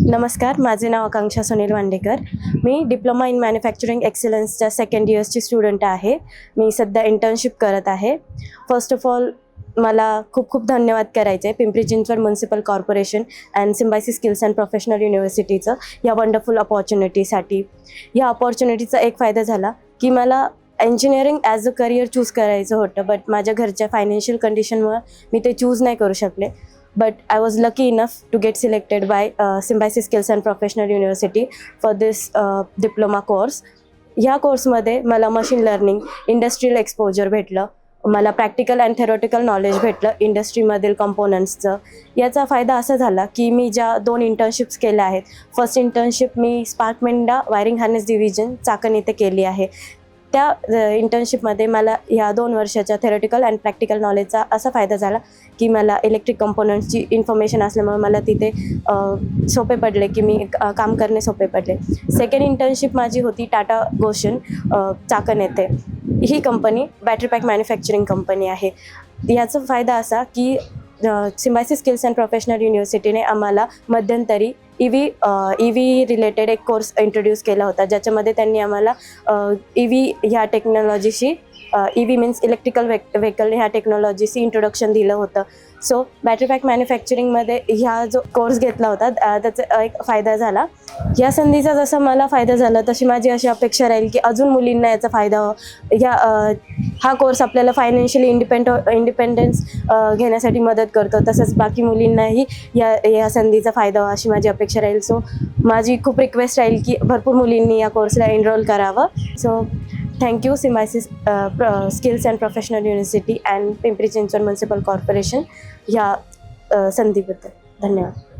नमस्कार माझे नाव आकांक्षा सुनील वांडेकर. मी डिप्लोमा इन मॅन्युफॅक्चरिंग एक्सलन्सच्या सेकंड इयर्सची स्टुडंट आहे. मी सध्या इंटर्नशिप करत आहे. फर्स्ट ऑफ ऑल मला खूप खूप धन्यवाद करायचे Pimpri Chinchwad municipal corporation and Symbiosis skills and professional युनिव्हर्सिटीचं या वंडरफुल अपॉर्च्युनिटीसाठी या अपॉर्च्युनिटीचा एक फायदा झाला की मला engineering as a career choose करायचं होतं बट माझ्या घरच्या फायनान्शियल कंडिशनमुळं मी ते चूज नाही करू शकले. But I was lucky enough to get selected by uh, Symbiosis Skills and Professional University for this uh, diploma course. ह्या कोर्समध्ये मला मशीन लर्निंग इंडस्ट्रियल एक्सपोजर भेटलं. मला प्रॅक्टिकल अँड थेरोटिकल नॉलेज भेटलं इंडस्ट्रीमधील कंपोनंट्सचं याचा फायदा असा झाला की मी ज्या दोन इंटर्नशिप्स केल्या आहेत फर्स्ट इंटर्नशिप मी Spark Minda wiring harness division Chakan इथे केली आहे. त्या इंटर्नशिपमध्ये मला ह्या दोन वर्षाच्या थेरटिकल अँड प्रॅक्टिकल नॉलेजचा असा फायदा झाला की मला इलेक्ट्रिक कंपोनंट्सची इन्फॉर्मेशन असल्यामुळे मला तिथे सोपे पडले की मी काम करणे सोपे पडले. सेकंड इंटर्नशिप माझी होती टाटा गोशन चाकण येथे. ही company battery pack manufacturing company आहे. याचा फायदा असा की सिम्बायसिस स्किल्स अँड प्रोफेशनल युनिव्हर्सिटीने आम्हाला मध्यंतरी E V E V related एक कोर्स इंट्रोड्यूस केला होता ज्याच्यामध्ये त्यांनी आम्हाला ई व्ही ह्या टेक्नॉलॉजीशी ई व्ही मीन्स इलेक्ट्रिकल वेक व्हेकल ह्या टेक्नॉलॉजीशी इंट्रोडक्शन दिलं होतं. सो बॅटरी पॅक मॅन्युफॅक्चरिंगमध्ये ह्या जो कोर्स घेतला होता त्याचा एक फायदा झाला. या संधीचा जसा मला फायदा झाला तशी माझी अशी अपेक्षा राहील की अजून मुलींना याचा फायदा हो ह्या हा कोर्स आपल्याला फायनान्शियली इंडिपेंड इंडिपेंडन्स घेण्यासाठी मदत करतो. तसंच बाकी मुलींनाही या या संधीचा फायदा व्हा अशी माझी अपेक्षा राहील. सो माझी खूप रिक्वेस्ट राहील की भरपूर मुलींनी या कोर्सला एनरोल करावं. So thank you Symbiosis skills and professional university and Pimpri Chinchwad municipal corporation ह्या संधीबद्दल. धन्यवाद.